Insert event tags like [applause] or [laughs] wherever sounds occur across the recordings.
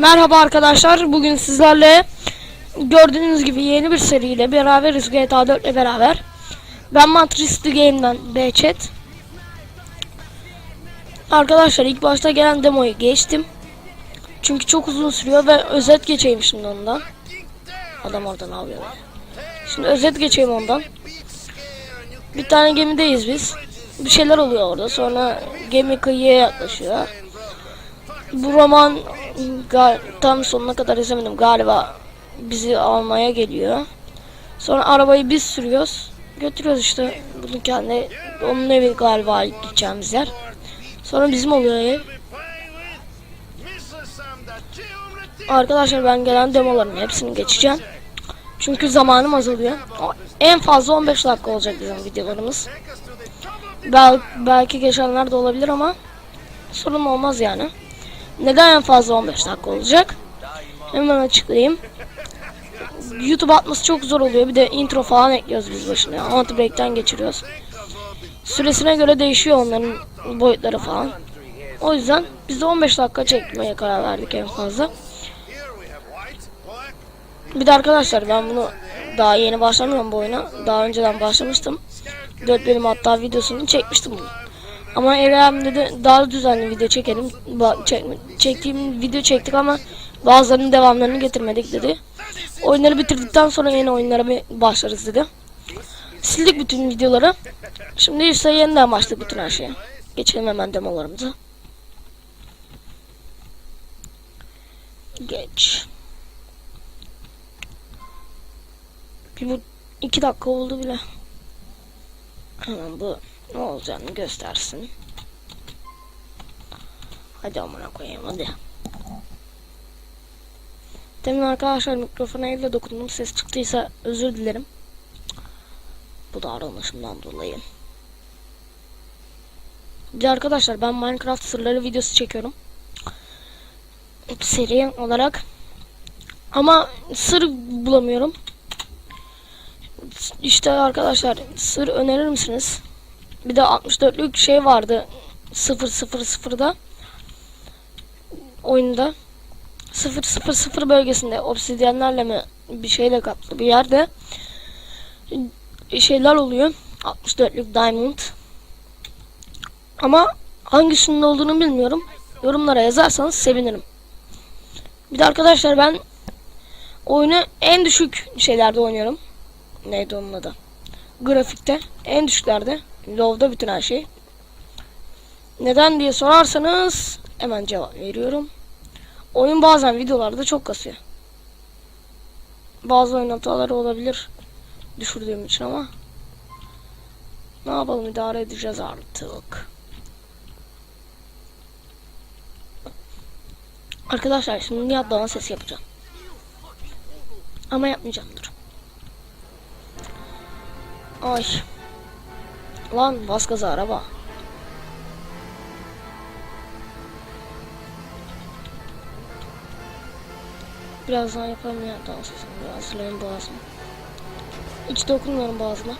Merhaba arkadaşlar. Bugün sizlerle gördüğünüz gibi yeni bir seriyle beraberiz GTA 4 ile beraber. Ben Matrix The Game'den Behçet. Arkadaşlar ilk başta gelen demoyu geçtim. Çünkü çok uzun sürüyor ve özet geçeyim şimdi ondan. Adam orada ne yapıyor? Şimdi özet geçeyim ondan. Bir tane gemideyiz biz. Bir şeyler oluyor orada. Sonra gemi kıyıya yaklaşıyor. Bu roman tam sonuna kadar izlemedim galiba bizi almaya geliyor. Sonra arabayı biz sürüyoruz. Götürüyoruz işte bunu kendi onun evi galiba gideceğimiz yer. Sonra bizim oluyor ev. Arkadaşlar ben gelen demoların hepsini geçeceğim. Çünkü zamanım azalıyor. En fazla 15 dakika olacak bizim videolarımız. Bel belki geçenler de olabilir ama sorun olmaz yani. Neden en fazla 15 dakika olacak? Hemen açıklayayım. YouTube atması çok zor oluyor. Bir de intro falan ekliyoruz biz başına. Anti break'ten geçiriyoruz. Süresine göre değişiyor onların boyutları falan. O yüzden biz de 15 dakika çekmeye karar verdik en fazla. Bir de arkadaşlar ben bunu daha yeni başlamıyorum bu oyuna. Daha önceden başlamıştım. 4 bölüm hatta videosunu çekmiştim bunu. Ama Erem dedi daha düzenli video çekelim. Ba- çek, çektiğim video çektik ama bazılarının devamlarını getirmedik dedi. Oyunları bitirdikten sonra yeni oyunlara bir başlarız dedi. Sildik bütün videoları. Şimdi ise yeniden başladık bütün her şeye. Geçelim hemen demolarımıza. Geç. Bir bu iki dakika oldu bile. Hemen bu ne olacağını göstersin. Hadi amına koyayım hadi. Demin arkadaşlar mikrofona elle dokundum. Ses çıktıysa özür dilerim. Bu davranışımdan dolayı. Bir arkadaşlar ben Minecraft sırları videosu çekiyorum. Seri olarak. Ama sır bulamıyorum. İşte arkadaşlar sır önerir misiniz? Bir de 64'lük şey vardı. 000'da oyunda. 000 bölgesinde obsidyenlerle mi bir şeyle kaplı bir yerde şeyler oluyor. 64'lük diamond. Ama hangisinin olduğunu bilmiyorum. Yorumlara yazarsanız sevinirim. Bir de arkadaşlar ben oyunu en düşük şeylerde oynuyorum. Neydi onun adı grafikte en düşüklerde low'da bütün her şey. Neden diye sorarsanız hemen cevap veriyorum. Oyun bazen videolarda çok kasıyor. Bazı oyun hataları olabilir düşürdüğüm için ama ne yapalım idare edeceğiz artık. Arkadaşlar şimdi Nihat Doğan sesi yapacağım. Ama yapmayacağım Ay. Lan bas gaza araba. Birazdan yaparım ya dansızım. Biraz hazırlayayım boğazımı. Hiç dokunmuyorum boğazıma.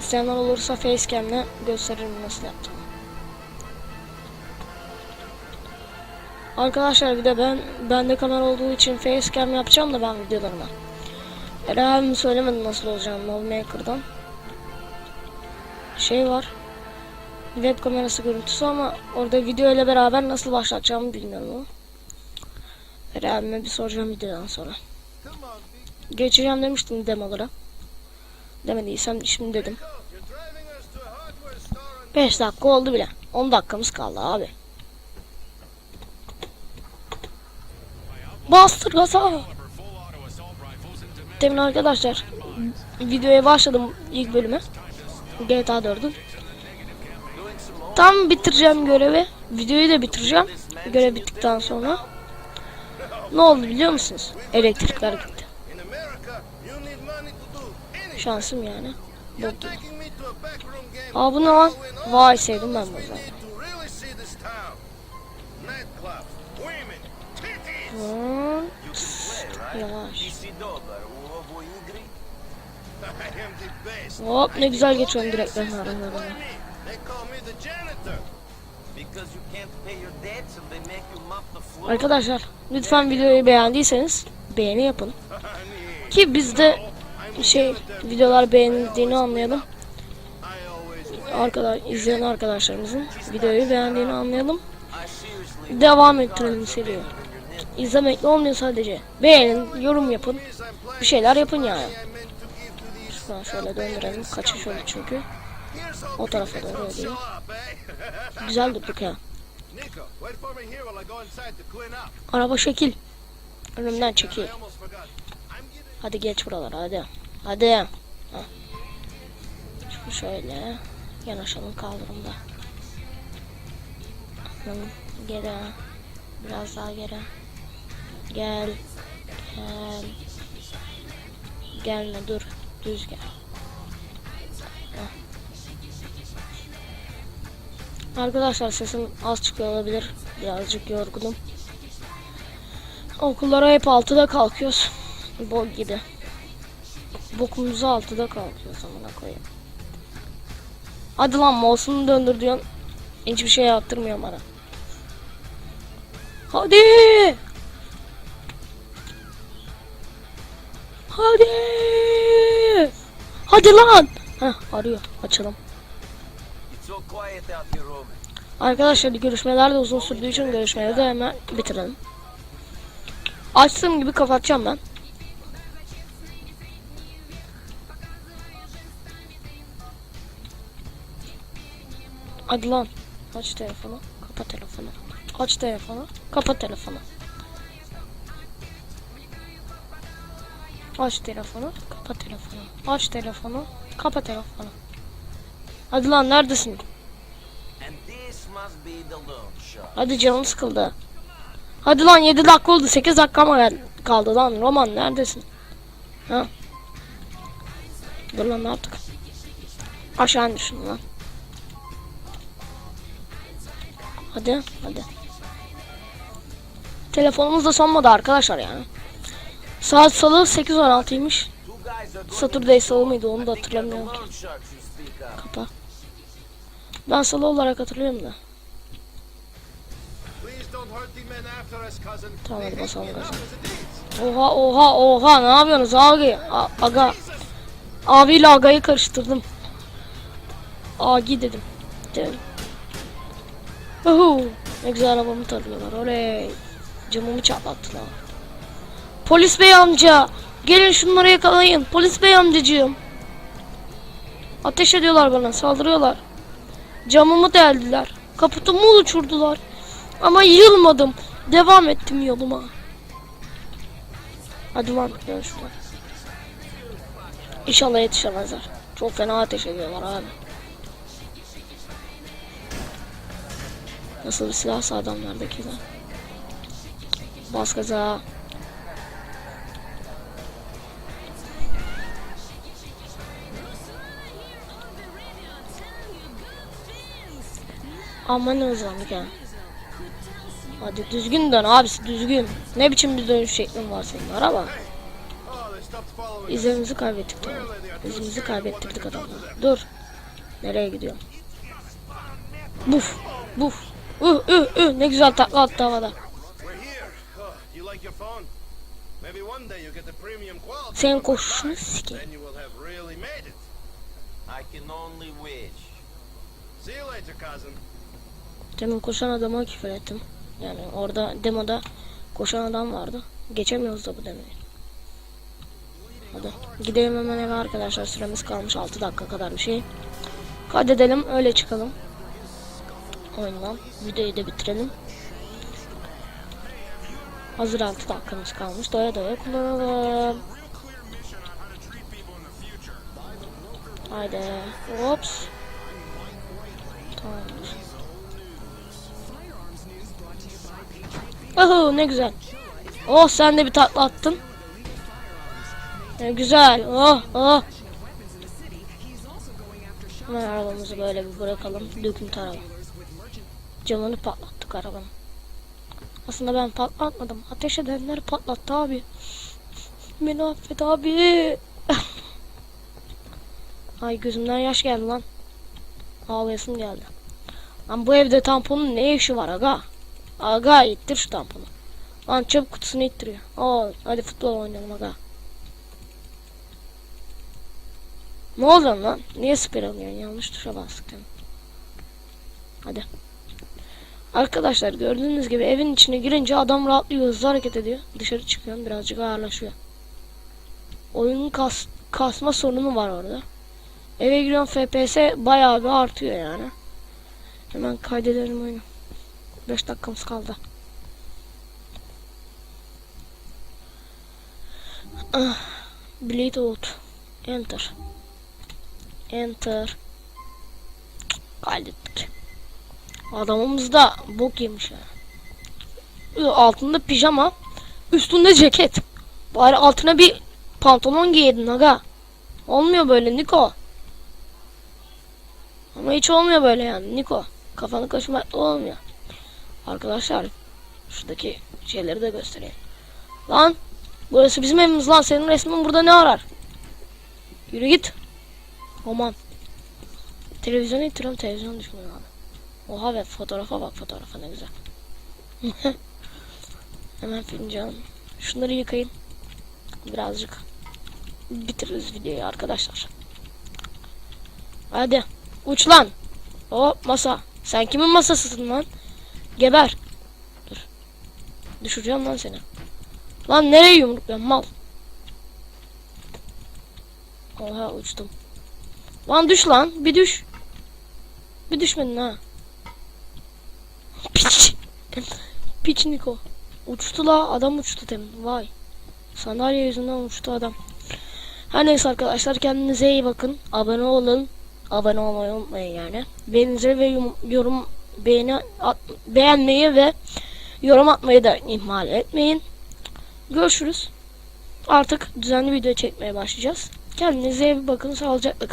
İsteyenler olursa facecam'le gösteririm nasıl yaptığımı. Arkadaşlar bir de ben bende kamera olduğu için facecam yapacağım da ben videolarıma. Herhalde söylemedim nasıl olacağını Movemaker'dan şey var. Web kamerası görüntüsü ama orada video ile beraber nasıl başlatacağımı bilmiyorum ama. Bir soracağım videodan sonra. Geçeceğim demiştim demolara. Demediysem şimdi dedim. 5 dakika oldu bile. 10 dakikamız kaldı abi. Bastır gaza. Demin arkadaşlar videoya başladım ilk bölümü. GTA 4'ün. Tam bitireceğim görevi. Videoyu da bitireceğim. Görev bittikten sonra. Ne oldu biliyor musunuz? Elektrikler gitti. Şansım yani. Bok gibi. Aa bu ne lan? Vay sevdim ben bunu zaten. Yavaş. Hop ne güzel geçiyorum direklerin aralarına. Arkadaşlar lütfen videoyu beğendiyseniz beğeni yapın. Ki biz de şey videolar beğenildiğini anlayalım. Arkadaş izleyen arkadaşlarımızın videoyu beğendiğini anlayalım. Devam ettirelim seriyi. İzlemekle olmuyor sadece. Beğenin, yorum yapın. Bir şeyler yapın yani. Şuradan şöyle döndürelim. Kaçış oldu çünkü. O tarafa doğru oluyor. Güzel durduk ya. Araba şekil. Önümden getting Hadi geç buralara hadi. Hadi. Ha. Şimdi şöyle yanaşalım kaldırımda. Geri. Biraz daha geri. Gel. Gel. Gelme dur. Düz. Arkadaşlar sesim az çıkıyor olabilir. Birazcık yorgunum. Okullara hep 6'da kalkıyoruz. Bok gibi. Bokumuzu 6'da kalkıyoruz amına koyayım. Hadi lan mouse'unu döndür diyorsun. Hiçbir şey yaptırmıyor bana. Hadi. Hadi. Hadi lan. Heh arıyor. Açalım. Arkadaşlar görüşmeler de uzun sürdüğü için görüşmeleri de hemen bitirelim. Açtığım gibi kapatacağım ben. Hadi lan. Aç telefonu. Kapat telefonu. Aç telefonu. Kapat telefonu. Aç telefonu. Kapat telefonu. Aç telefonu. Kapat telefonu. Hadi lan neredesin? Hadi canım sıkıldı. Hadi lan 7 dakika oldu. 8 dakika mı kaldı lan? Roman neredesin? Ha? Dur lan ne yaptık? Aşağı şunu lan. Hadi hadi. Telefonumuz da sonmadı arkadaşlar yani. Saat salı 8.16'ymış. Saturday salı mıydı onu da hatırlamıyorum ki. Kapa. Ben salı olarak hatırlıyorum da. Tamam, basalım is. Oha oha oha ne yapıyorsunuz abi? A- aga. Abiyle agayı karıştırdım. Agi dedim. Dedim. Uhu. Ne güzel arabamı tarıyorlar. Oley. Camımı çatlattılar. Polis bey amca. Gelin şunları yakalayın. Polis bey amcacığım. Ateş ediyorlar bana. Saldırıyorlar. Camımı deldiler. Kaputumu uçurdular. Ama yılmadım. Devam ettim yoluma. Hadi lan şuradan. İnşallah yetişemezler. Çok fena ateş ediyorlar abi. Nasıl bir silahsa adamlardaki de. Bas gaza. Aman hızlandık ya. Hadi düzgün dön abisi düzgün. Ne biçim bir dönüş şeklin var senin araba. İzlerimizi kaybettik tamam. İzimizi kaybettirdik adamlar. Dur. Nereye gidiyor? Buf. Buf. Uh, uh, uh. Ne güzel takla attı havada. Senin koşuşunu sikeyim. See you later, cousin. Demin koşan adama küfür ettim. Yani orada demoda koşan adam vardı. Geçemiyoruz da bu demeyi. Hadi gidelim hemen eve arkadaşlar. Süremiz kalmış 6 dakika kadar bir şey. Kaydedelim öyle çıkalım. Oyundan videoyu da bitirelim. Hazır 6 dakikamız kalmış. Doya doya kullanalım. Haydi. Ops. Tamamdır. Oho ne güzel. Oh sen de bir tatlı attın. Ne güzel. Oh oh. Hemen arabamızı böyle bir bırakalım. Döküntü araba. Camını patlattık arabanın. Aslında ben patlatmadım. Ateş edenler patlattı abi. Beni affet abi. [laughs] Ay gözümden yaş geldi lan. Ağlayasım geldi. Lan bu evde tamponun ne işi var aga? Aga ittir şu. Lan çöp kutusunu ittiriyor. Oo, hadi futbol oynayalım aga. Ne oluyor lan? Niye spir alıyorsun? Yanlış tuşa mi? Hadi. Arkadaşlar gördüğünüz gibi evin içine girince adam rahatlıyor, hızlı hareket ediyor. Dışarı çıkıyorum birazcık ağırlaşıyor. Oyunun kas, kasma sorunu var orada. Eve giriyorum FPS bayağı bir artıyor yani. Hemen kaydedelim oyunu. 5 dakikamız kaldı. Ah, Bleed out. Enter. Enter. Kaydettik. Adamımız da bok yemiş ya. Ee, Altında pijama, üstünde ceket. Bari altına bir pantolon giydin aga. Olmuyor böyle Niko. Ama hiç olmuyor böyle yani Niko. Kafanı kaşımakla olmuyor. Arkadaşlar şuradaki şeyleri de göstereyim. Lan burası bizim evimiz lan senin resmin burada ne arar? Yürü git. Aman. Televizyonu itiriyorum televizyon düşmüyor abi. Oha be fotoğrafa bak fotoğrafa ne güzel. [laughs] Hemen fincan. Şunları yıkayın. Birazcık bitiririz videoyu arkadaşlar. Hadi uç lan. Hop masa. Sen kimin masasısın lan? Geber. Dur. Düşüreceğim lan seni. Lan nereye yumrukluyorsun mal? Oha uçtum. Lan düş lan. Bir düş. Bir düşmedin ha. Piç. Piç Niko. Uçtu la. Adam uçtu demin. Vay. Sandalye yüzünden uçtu adam. Her neyse arkadaşlar kendinize iyi bakın. Abone olun. Abone olmayı unutmayın yani. Beğeninizi ve yorum beğeni at- beğenmeyi ve yorum atmayı da ihmal etmeyin. Görüşürüz. Artık düzenli video çekmeye başlayacağız. Kendinize iyi bakın. Sağlıcakla kalın.